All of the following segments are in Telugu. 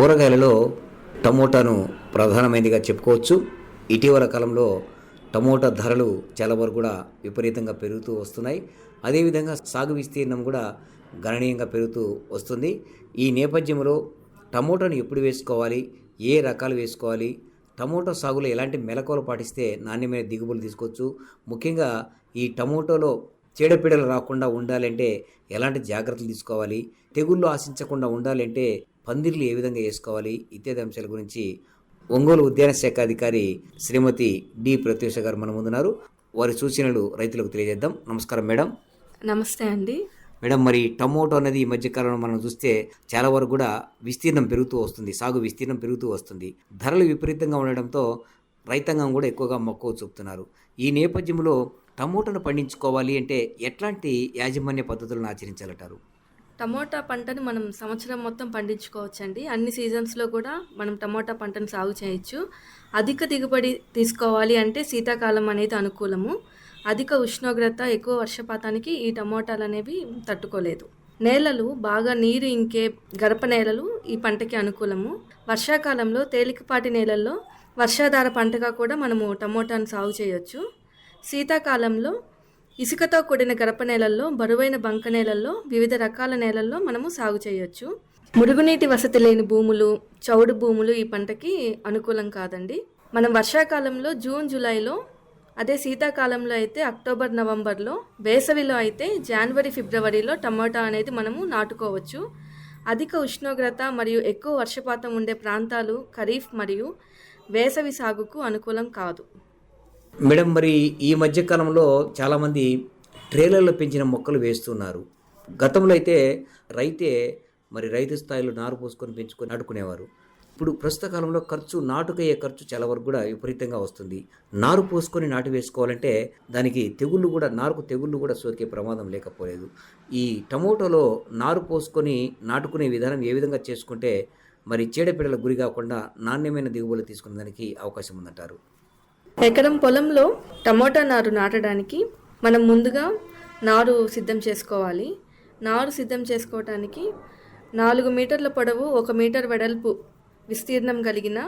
కూరగాయలలో టమోటాను ప్రధానమైనదిగా చెప్పుకోవచ్చు. ఇటీవల కాలంలో టమోటా ధరలు చాలా వరకు కూడా విపరీతంగా పెరుగుతూ వస్తున్నాయి. అదేవిధంగా సాగు విస్తీర్ణం కూడా గణనీయంగా పెరుగుతూ వస్తుంది. ఈ నేపథ్యంలో టమోటాను ఎప్పుడు వేసుకోవాలి? ఏ రకాలు వేసుకోవాలి? టమోటా సాగులో ఎలాంటి మెలకువలు పాటిస్తే నాణ్యమైన దిగుబడులు తీసుకోవచ్చు? ముఖ్యంగా ఈ టమోటోలో చీడపీడలు రాకుండా ఉండాలంటే ఎలాంటి జాగ్రత్తలు తీసుకోవాలి? తెగుళ్ళు ఆశించకుండా ఉండాలంటే పందిర్లు ఏ విధంగా వేసుకోవాలి? ఇత్యాది అంశాల గురించి ఒంగోలు ఉద్యాన శాఖ అధికారి శ్రీమతి డి ప్రత్యూష గారు మన ముందున్నారు వారి సూచనలు రైతులకు తెలియజేద్దాం. నమస్కారం మేడం. నమస్తే అండి. మేడం మరి టమోటో అనేది ఈ మధ్యకాలంలో మనం చూస్తే చాలా వరకు కూడా విస్తీర్ణం పెరుగుతూ వస్తుంది. సాగు విస్తీర్ణం పెరుగుతూ వస్తుంది. ధరలు విపరీతంగా ఉండడంతో రైతాంగం కూడా ఎక్కువగా మక్కువ చూపుతున్నారు. ఈ నేపథ్యంలో టమోటాను పండించుకోవాలి అంటే ఎట్లాంటి యాజమాన్య పద్ధతులను ఆచరించాలంటారు? టమోటా పంటను మనం సంవత్సరం మొత్తం పండించుకోవచ్చండి. అన్ని సీజన్స్లో కూడా మనం టమోటా పంటను సాగు చేయొచ్చు. అధిక దిగుబడి తీసుకోవాలి అంటే శీతాకాలం అనేది అనుకూలము. అధిక ఉష్ణోగ్రత ఎక్కువ వర్షపాతానికి ఈ టమోటాలు అనేవి తట్టుకోలేదు. నేలలు బాగా నీరు ఇంకే గరప నేలలు ఈ పంటకి అనుకూలము. వర్షాకాలంలో తేలికపాటి నేలల్లో వర్షాధార పంటగా కూడా మనము టమోటాను సాగు చేయొచ్చు. శీతాకాలంలో ఇసుకతో కూడిన గరప నేలల్లో బరువైన బంక నేలల్లో వివిధ రకాల నేలల్లో మనము సాగు చేయొచ్చు. మురుగునీటి వసతి లేని భూములు చౌడు భూములు ఈ పంటకి అనుకూలం కాదండి. మనం వర్షాకాలంలో జూన్ జూలైలో అదే శీతాకాలంలో అయితే అక్టోబర్ నవంబర్లో వేసవిలో అయితే జనవరి ఫిబ్రవరిలో టమాటా అనేది మనము నాటుకోవచ్చు. అధిక ఉష్ణోగ్రత మరియు ఎక్కువ వర్షపాతం ఉండే ప్రాంతాలు ఖరీఫ్ మరియు వేసవి సాగుకు అనుకూలం కాదు. మేడం మరి ఈ మధ్యకాలంలో చాలామంది ట్రేలర్లో పెంచిన మొక్కలు వేస్తున్నారు. గతంలో అయితే రైతే మరి రైతు స్థాయిలో నారు పోసుకొని పెంచుకొని నాటుకునేవారు. ఇప్పుడు ప్రస్తుత కాలంలో ఖర్చు నాటుకయ్యే ఖర్చు చాలా వరకు కూడా విపరీతంగా వస్తుంది. నారు పోసుకొని నాటు వేసుకోవాలంటే దానికి తెగుళ్ళు కూడా నారుకు తెగుళ్ళు కూడా సోకే ప్రమాదం లేకపోలేదు. ఈ టమోటోలో నారు పోసుకొని నాటుకునే విధానం ఏ విధంగా చేసుకుంటే మరి చీడపీడల గురి కాకుండా నాణ్యమైన దిగుబడులు తీసుకునే దానికి అవకాశం ఉందంటారు? ఎకరం పొలంలో టమోటా నారు నాటడానికి మనం ముందుగా నారు సిద్ధం చేసుకోవాలి. నారు సిద్ధం చేసుకోవటానికి నాలుగు మీటర్ల పొడవు ఒక మీటర్ వెడల్పు విస్తీర్ణం కలిగిన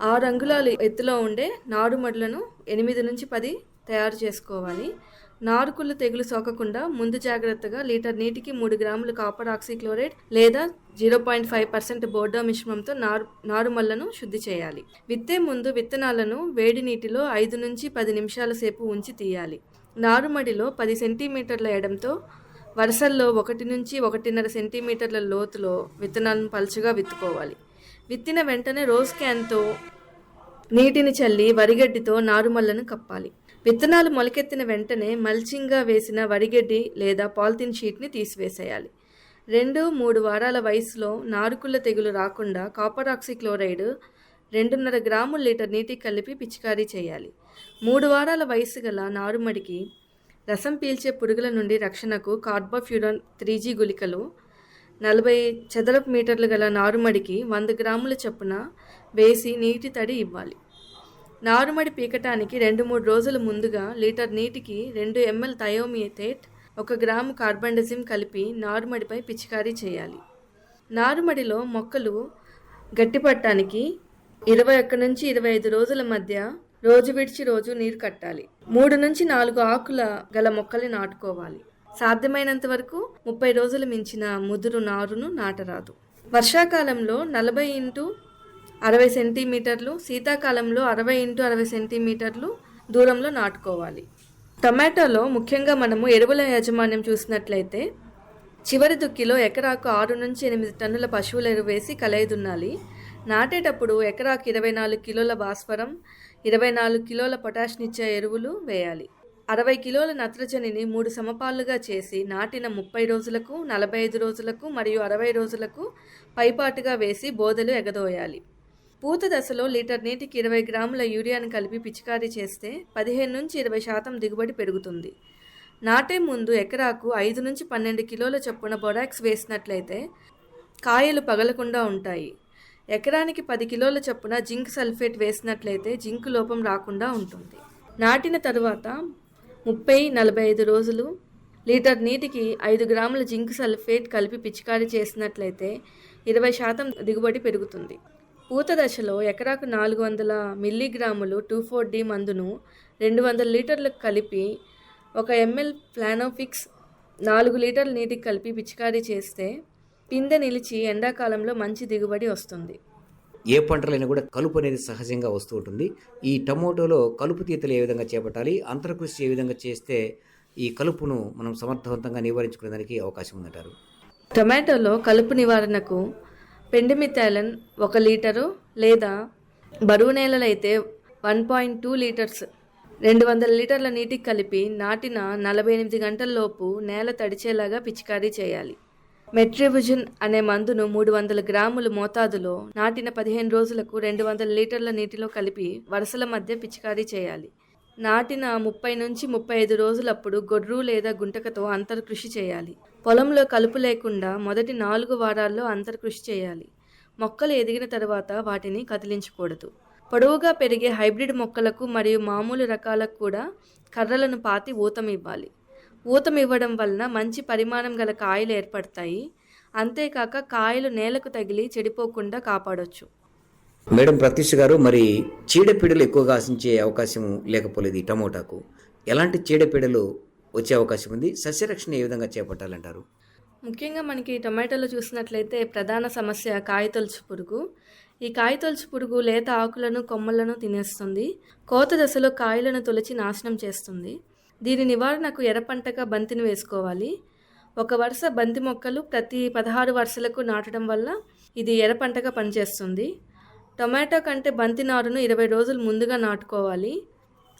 ఆరు అంగుళాలు ఎత్తులో ఉండే నారుమడులను ఎనిమిది నుంచి పది తయారు చేసుకోవాలి. నారుకుళ్ళు తెగులు సోకకుండా ముందు జాగ్రత్తగా లీటర్ నీటికి మూడు గ్రాములు కాపర్ ఆక్సిక్లోరైడ్ లేదా zero point five percent Bordeaux మిశ్రమంతో నారు నారుమల్లను శుద్ధి చేయాలి. విత్తే ముందు విత్తనాలను వేడి నీటిలో ఐదు నుంచి పది నిమిషాల సేపు ఉంచి తీయాలి. నారుమడిలో పది సెంటీమీటర్ల ఎడంతో వరుసల్లో ఒకటి నుంచి ఒకటిన్నర సెంటీమీటర్ల లోతులో విత్తనాలను పలుచగా విత్తుకోవాలి. విత్తిన వెంటనే రోజ్ క్యాన్తో నీటిని చల్లి వరిగడ్డితో నారుమల్లను కప్పాలి. విత్తనాలు మొలకెత్తిన వెంటనే మల్చింగ్గా వేసిన వరిగడ్డి లేదా పాలిథిన్ షీట్ని తీసివేసేయాలి. రెండు మూడు వారాల వయసులో నారుకుళ్ళ తెగులు రాకుండా కాపర్ ఆక్సిక్లోరైడ్ రెండున్నర గ్రాముల లీటర్ నీటికి కలిపి పిచికారీ చేయాలి. మూడు వారాల వయసు గల నారుమడికి రసం పీల్చే పురుగుల నుండి రక్షణకు కార్బోఫ్యూరాన్ త్రీ జీ నలభై చదరపు మీటర్లు గల నారుమడికి వంద గ్రాముల చొప్పున వేసి నీటి తడి ఇవ్వాలి. నారుమడి పీకటానికి రెండు మూడు రోజుల ముందుగా లీటర్ నీటికి రెండు ఎంఎల్ థయోమిథేట్ ఒక గ్రాము కార్బండజిమ్ కలిపి నారుమడిపై పిచికారీ చేయాలి. నారుమడిలో మొక్కలు గట్టిపట్టడానికి ఇరవై ఒక్క నుంచి ఇరవై ఐదు రోజుల మధ్య రోజు విడిచి రోజు నీరు కట్టాలి. మూడు నుంచి నాలుగు ఆకుల గల మొక్కల్ని నాటుకోవాలి. సాధ్యమైనంత వరకు ముప్పై రోజులు మించిన ముదురు నారును నాటరాదు. వర్షాకాలంలో నలభై ఇంటూ అరవై సెంటీమీటర్లు శీతాకాలంలో అరవై ఇంటూ అరవై సెంటీమీటర్లు దూరంలో నాటుకోవాలి. టమాటోలో ముఖ్యంగా మనము ఎరువుల యాజమాన్యం చూసినట్లయితే చివరి దుక్కిలో ఎకరాకు ఆరు నుంచి ఎనిమిది టన్నుల పశువుల ఎరువు వేసి కలయిదున్నాలి. నాటేటప్పుడు ఎకరాకు ఇరవై నాలుగు కిలోల భాస్వరం ఇరవై నాలుగు కిలోల పొటాష్నిచ్చే ఎరువులు వేయాలి. అరవై కిలోల నత్రజనిని మూడు సమపాలుగా చేసి నాటిన ముప్పై రోజులకు నలభై ఐదు రోజులకు మరియు అరవై రోజులకు పైపాటుగా వేసి బోదెలు ఎగదోయాలి. పూత దశలో లీటర్ నీటికి ఇరవై గ్రాముల యూరియాను కలిపి పిచికారీ చేస్తే పదిహేను నుంచి ఇరవై శాతం దిగుబడి పెరుగుతుంది. నాటే ముందు ఎకరాకు ఐదు నుంచి పన్నెండు కిలోల చొప్పున బొరాక్స్ వేసినట్లయితే కాయలు పగలకుండా ఉంటాయి. ఎకరానికి పది కిలోల చొప్పున జింక్ సల్ఫేట్ వేసినట్లయితే జింక్ లోపం రాకుండా ఉంటుంది. నాటిన తరువాత ముప్పై నలభై ఐదు రోజులు లీటర్ నీటికి ఐదు గ్రాముల జింక్ సల్ఫేట్ కలిపి పిచికారీ చేసినట్లయితే ఇరవై శాతం దిగుబడి పెరుగుతుంది. పూత దశలో ఎకరాకు నాలుగు వందల మిల్లీగ్రాములు టూ ఫోర్ డి మందును రెండు వందల లీటర్లకు కలిపి ఒక ఎంఎల్ ప్లానోఫిక్స్ నాలుగు లీటర్ల నీటికి కలిపి పిచికారీ చేస్తే పిందె నిలిచి ఎండాకాలంలో మంచి దిగుబడి వస్తుంది. ఏ పంటలైనా కూడా కలుపు అనేది సహజంగా వస్తూ ఉంటుంది. ఈ టమోటోలో కలుపు తీతలు ఏ విధంగా చేపట్టాలి అంతర్కృషి ఏ విధంగా చేస్తే ఈ కలుపును మనం సమర్థవంతంగా నివారించుకునేదానికి అవకాశం ఉందంటారు? టొమాటోలో కలుపు నివారణకు పెండిమిథాలన్ ఒక లీటరు లేదా బరువు నేలలు అయితే వన్ పాయింట్ టూ లీటర్స్. రెండు వందల లీటర్ల నీటికి కలిపి నాటిన నలభై ఎనిమిది గంటల్లోపు నేల తడిచేలాగా పిచికారీ చేయాలి. మెట్రిబుజిన్ అనే మందును మూడు వందల గ్రాములు మోతాదులో నాటిన పదిహేను రోజులకు రెండు వందల లీటర్ల నీటిలో కలిపి వరుసల మధ్య పిచికారీ చేయాలి. నాటిన ముప్పై నుంచి ముప్పై ఐదు రోజులప్పుడు గొర్రు లేదా గుంటకతో అంతర్కృషి చేయాలి. పొలంలో కలుపు లేకుండా మొదటి నాలుగు వారాల్లో అంతర్కృషి చేయాలి. మొక్కలు ఎదిగిన తర్వాత వాటిని కదిలించకూడదు. పొడవుగా పెరిగే హైబ్రిడ్ మొక్కలకు మరియు మామూలు రకాలకు కూడా కర్రలను పాతి ఊతమివ్వాలి ఊతమివ్వడం ఊతం ఇవ్వడం వలన మంచి పరిమాణం గల కాయలు ఏర్పడతాయి. అంతేకాక కాయలు నేలకు తగిలి చెడిపోకుండా కాపాడొచ్చు. మేడం ప్రతీష్ గారు మరి చీడపీడలు ఎక్కువగా ఆశించే అవకాశం లేకపోలేదు ఈ టమోటాకు. ఎలాంటి చీడపీడలు వచ్చే అవకాశం ఉంది? సస్యరక్షణ ఏ విధంగా చేపట్టాలంటారు? ముఖ్యంగా మనకి టొమాటోలో చూసినట్లయితే ప్రధాన సమస్య కాయతొలుచు పురుగు. ఈ కాయతొలుచు పురుగు లేత ఆకులను కొమ్మలను తినేస్తుంది. కోత దశలో కాయలను తొలచి నాశనం చేస్తుంది. దీని నివారణకు ఎర్రపంటగా బంతిని వేసుకోవాలి. ఒక వరుస బంతి మొక్కలు ప్రతి పదహారు వరుసలకు నాటడం వల్ల ఇది ఎర్రపంటగా పనిచేస్తుంది. టొమాటో కంటే బంతి నారును ఇరవై రోజులు ముందుగా నాటుకోవాలి.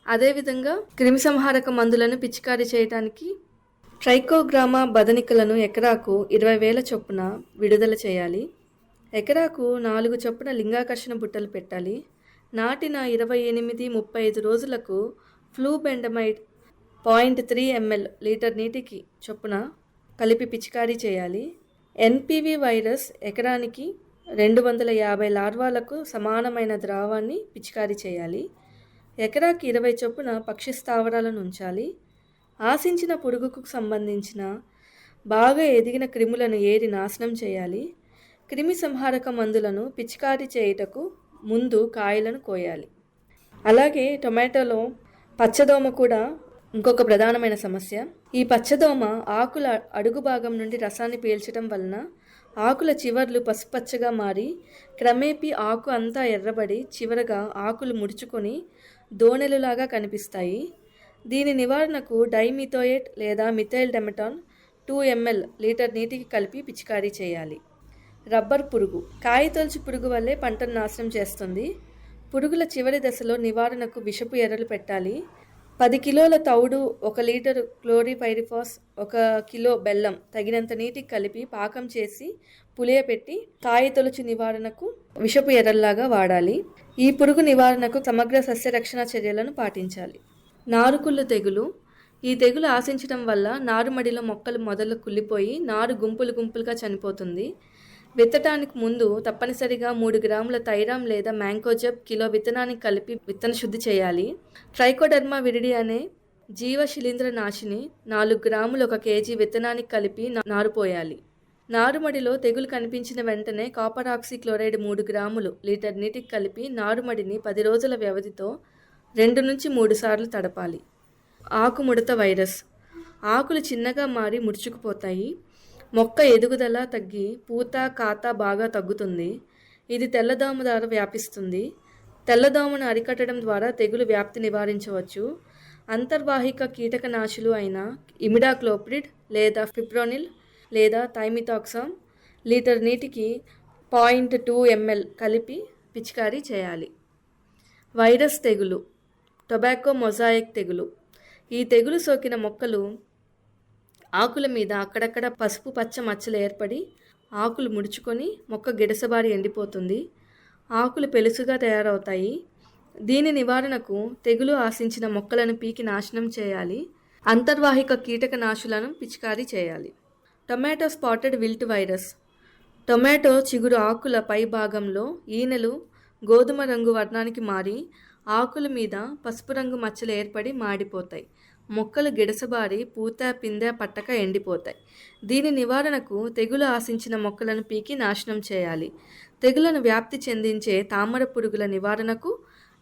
అదేవిధంగా క్రిమిసంహారక మందులను పిచికారీ చేయడానికి ట్రైకోగ్రామా బదనికలను ఎకరాకు ఇరవై వేల చొప్పున విడుదల చేయాలి. ఎకరాకు నాలుగు చొప్పున లింగాకర్షణ బుట్టలు పెట్టాలి. నాటిన ఇరవై ఎనిమిది ముప్పై ఐదు రోజులకు flubendiamide point three ML litre నీటికి చొప్పున కలిపి పిచికారీ చేయాలి. ఎన్పివి వైరస్ ఎకరానికి రెండు వందల యాభై లార్వాలకు సమానమైన ద్రావాన్ని పిచికారీ చేయాలి. ఎకరాకి ఇరవై చొప్పున పక్షి స్థావరాలను ఉంచాలి. ఆశించిన పురుగుకు సంబంధించిన బాగా ఎదిగిన క్రిములను ఏరి నాశనం చేయాలి. క్రిమి సంహారక మందులను పిచికారీ చేయుటకు ముందు కాయలను కోయాలి. అలాగే టొమాటోలో పచ్చదోమ కూడా ఇంకొక ప్రధానమైన సమస్య. ఈ పచ్చదోమ ఆకుల అడుగు భాగం నుండి రసాన్ని పీల్చడం వలన ఆకుల చివర్లు పసుపచ్చగా మారి క్రమేపీ ఆకు అంతా ఎర్రబడి చివరగా ఆకులు ముడుచుకొని దోణెలులాగా కనిపిస్తాయి. దీని నివారణకు డైమిథోయేట్ లేదా methyl demeton two ML litre నీటికి కలిపి పిచికారీ చేయాలి. రబ్బర్ పురుగు. కాయతొలుచు పురుగు వల్లే పంటను నాశనం చేస్తుంది. పురుగుల చివరి దశలో నివారణకు విషపు ఎర్రలు పెట్టాలి. పది కిలోల తౌడు ఒక లీటరు క్లోరిపైరిఫాస్ ఒక కిలో బెల్లం తగినంత నీటికి కలిపి పాకం చేసి పులియపెట్టి కాయ కాయతొలుచు నివారణకు విషపు ఎర్రల్లాగా వాడాలి. ఈ పురుగు నివారణకు సమగ్ర సస్యరక్షణ చర్యలను పాటించాలి. నారుకుళ్ళు తెగులు. ఈ తెగులు ఆశించడం వల్ల నారుమడిలో మొక్కలు మొదలు కుళ్ళిపోయి నారు గుంపులు గుంపులుగా చనిపోతుంది. విత్తటానికి ముందు తప్పనిసరిగా మూడు గ్రాముల థైరామ్ లేదా మ్యాంకోజబ్ కిలో విత్తనానికి కలిపి విత్తన శుద్ధి చేయాలి. ట్రైకోడర్మా విరిడి అనే జీవ శిలీంద్ర నాశిని నాలుగు గ్రాములు ఒక కేజీ విత్తనానికి కలిపి నారుపోయాలి. నారుమడిలో తెగులు కనిపించిన వెంటనే కాపర్ ఆక్సిక్లోరైడ్ మూడు గ్రాములు లీటర్ నీటికి కలిపి నారుమడిని పది రోజుల వ్యవధితో రెండు నుంచి మూడు సార్లు తడపాలి. ఆకుముడత వైరస్. ఆకులు చిన్నగా మారి ముడుచుకుపోతాయి. మొక్క ఎదుగుదల తగ్గి పూత కాత బాగా తగ్గుతుంది. ఇది తెల్లదోమ ద్వారా వ్యాపిస్తుంది. తెల్లదోమను అరికట్టడం ద్వారా తెగులు వ్యాప్తి నివారించవచ్చు. అంతర్వాహిక కీటకనాశులు అయిన ఇమిడాక్లోప్రిడ్ లేదా ఫిప్రోనిల్ లేదా థైమిథాక్సామ్ లీటర్ నీటికి పాయింట్ టూ ఎంఎల్ కలిపి పిచికారీ చేయాలి. వైరస్ తెగులు టొబాకో మొజాయిక్ తెగులు. ఈ తెగులు సోకిన మొక్కలు ఆకుల మీద అక్కడక్కడ పసుపు పచ్చ మచ్చలు ఏర్పడి ఆకులు ముడుచుకొని మొక్క గిడసబారి ఎండిపోతుంది. ఆకులు పెలుసుగా తయారవుతాయి. దీని నివారణకు తెగులు ఆశించిన మొక్కలను పీకి నాశనం చేయాలి. అంతర్వాహిక కీటకనాశులను పిచికారీ చేయాలి. Tomato spotted wilt virus. Tomato చిగురు ఆకుల పై భాగంలో ఈనెలు గోధుమ రంగు వర్ణానికి మారి ఆకుల మీద పసుపు రంగు మచ్చలు ఏర్పడి మాడిపోతాయి. మొక్కలు గిడసబారి పూత పిందె పట్టక ఎండిపోతాయి. దీని నివారణకు తెగులు ఆశించిన మొక్కలను పీకి నాశనం చేయాలి. తెగులను వ్యాప్తి చెందించే తామర పురుగుల నివారణకు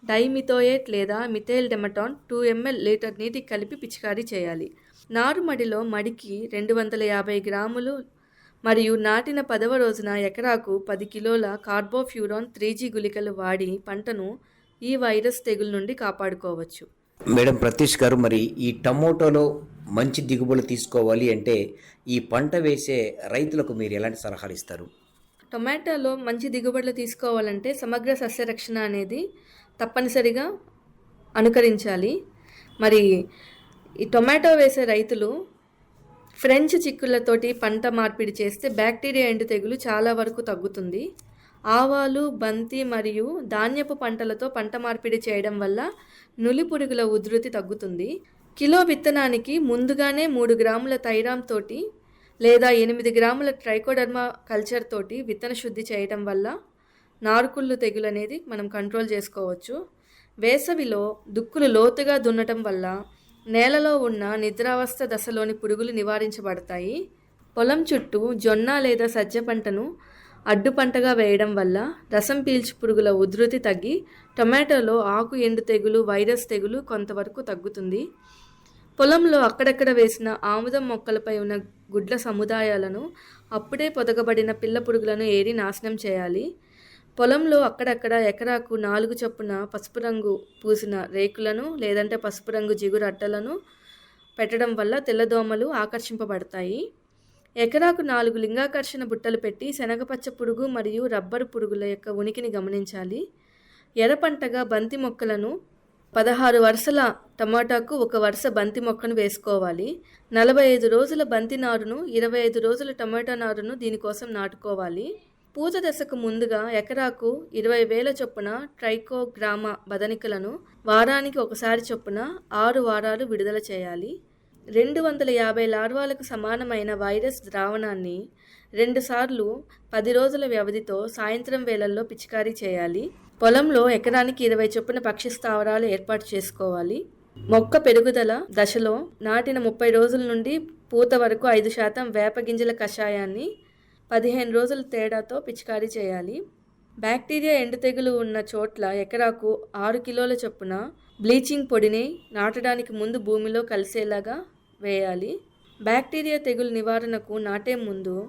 డైమిథోయేట్ లేదా methyl demeton two ML litre నీటికి కలిపి పిచికారీ చేయాలి. నారుమడిలో మడికి రెండు వందల యాభై గ్రాములు మరియు నాటిన పదవ రోజున ఎకరాకు పది కిలోల కార్బోఫ్యూరాన్ త్రీ జీ గుళికలు వాడి పంటను ఈ వైరస్ తెగుల నుండి కాపాడుకోవచ్చు. మేడం ప్రతీష్ గారు మరి ఈ టమోటాలో మంచి దిగుబడి తీసుకోవాలి అంటే ఈ పంట వేసే రైతులకు మీరు ఎలాంటి సలహాలు ఇస్తారు? టొమాటోలో మంచి దిగుబడులు తీసుకోవాలంటే సమగ్ర సస్యరక్షణ అనేది తప్పనిసరిగా అనుకరించాలి. మరి ఈ టొమాటో వేసే రైతులు ఫ్రెంచ్ చిక్కులతోటి పంట మార్పిడి చేస్తే బ్యాక్టీరియా ఎండు తెగులు చాలా వరకు తగ్గుతుంది. ఆవాలు బంతి మరియు ధాన్యపు పంటలతో పంట మార్పిడి చేయడం వల్ల నులి పురుగుల ఉధృతి తగ్గుతుంది. కిలో విత్తనానికి ముందుగానే మూడు గ్రాముల థైరామ్ తోటి లేదా ఎనిమిది గ్రాముల ట్రైకోడర్మా కల్చర్ తోటి విత్తన శుద్ధి చేయడం వల్ల నారుకుళ్ళు తెగులు అనేది మనం కంట్రోల్ చేసుకోవచ్చు. వేసవిలో దుక్కులు లోతుగా దున్నటం వల్ల నేలలో ఉన్న నిద్రావస్థ దశలోని పురుగులు నివారించబడతాయి. పొలం చుట్టూ జొన్న లేదా సజ్జ పంటను అడ్డు పంటగా వేయడం వల్ల రసం పీల్చు పురుగుల ఉధృతి తగ్గి టొమాటోలో ఆకు ఎండు తెగులు వైరస్ తెగులు కొంతవరకు తగ్గుతుంది. పొలంలో అక్కడక్కడ వేసిన ఆముదం మొక్కలపై ఉన్న గుడ్ల సముదాయాలను అప్పుడే పొదగబడిన పిల్ల పురుగులను ఏరి నాశనం చేయాలి. పొలంలో అక్కడక్కడ ఎకరాకు నాలుగు చొప్పున పసుపు రంగు పూసిన రేకులను లేదంటే పసుపు రంగు జిగురు అట్టలను పెట్టడం వల్ల తెల్లదోమలు ఆకర్షింపబడతాయి. ఎకరాకు నాలుగు లింగాకర్షణ బుట్టలు పెట్టి శనగపచ్చ పురుగు మరియు రబ్బరు పురుగుల యొక్క ఉనికిని గమనించాలి. ఎర్రపంటగా బంతి మొక్కలను పదహారు వరుసల టమాటాకు ఒక వరుస బంతి మొక్కను వేసుకోవాలి. నలభై ఐదు రోజుల బంతి నారును ఇరవై ఐదు రోజుల టమాటా నారును దీనికోసం నాటుకోవాలి. పూత దశకు ముందుగా ఎకరాకు ఇరవై వేల చొప్పున ట్రైకోగ్రామ బదనికలను వారానికి ఒకసారి చొప్పున ఆరు వారాలు విడుదల చేయాలి. రెండు వందల యాభై లార్వాలకు సమానమైన వైరస్ ద్రావణాన్ని రెండుసార్లు పది రోజుల వ్యవధితో సాయంత్రం వేళల్లో పిచికారీ చేయాలి. పొలంలో ఎకరానికి ఇరవై చొప్పున పక్షి స్థావరాలు ఏర్పాటు చేసుకోవాలి. మొక్క పెరుగుదల దశలో నాటిన ముప్పై రోజుల నుండి పూత వరకు ఐదు శాతం వేప గింజల కషాయాన్ని పదిహేను రోజుల తేడాతో పిచికారీ చేయాలి. బ్యాక్టీరియా ఎండు తెగులు ఉన్న చోట్ల ఎకరాకు ఆరు కిలోల చొప్పున బ్లీచింగ్ పొడిని నాటడానికి ముందు భూమిలో కలిసేలాగా వేయాలి. బ్యాక్టీరియా తెగులు నివారణకు నాటే ముందు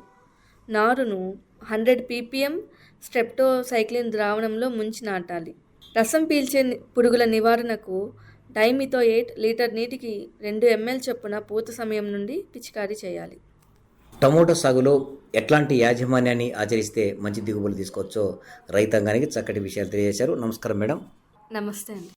నారును హండ్రెడ్ పీపీఎం స్ట్రెప్టోసైక్లిన్ ద్రావణంలో ముంచి నాటాలి. రసం పీల్చే పురుగుల నివారణకు డైమితో ఎయిట్ లీటర్ నీటికి రెండు ఎంఎల్ చొప్పున పూత సమయం నుండి పిచికారీ చేయాలి. టమోటా సాగులో ఎట్లాంటి యాజమాన్యాన్ని ఆచరిస్తే మంచి దిగుబడులు తీసుకోవచ్చో రైతాంగానికి చక్కటి విషయాలు తెలియజేశారు. నమస్కారం మేడం. నమస్తే అండి.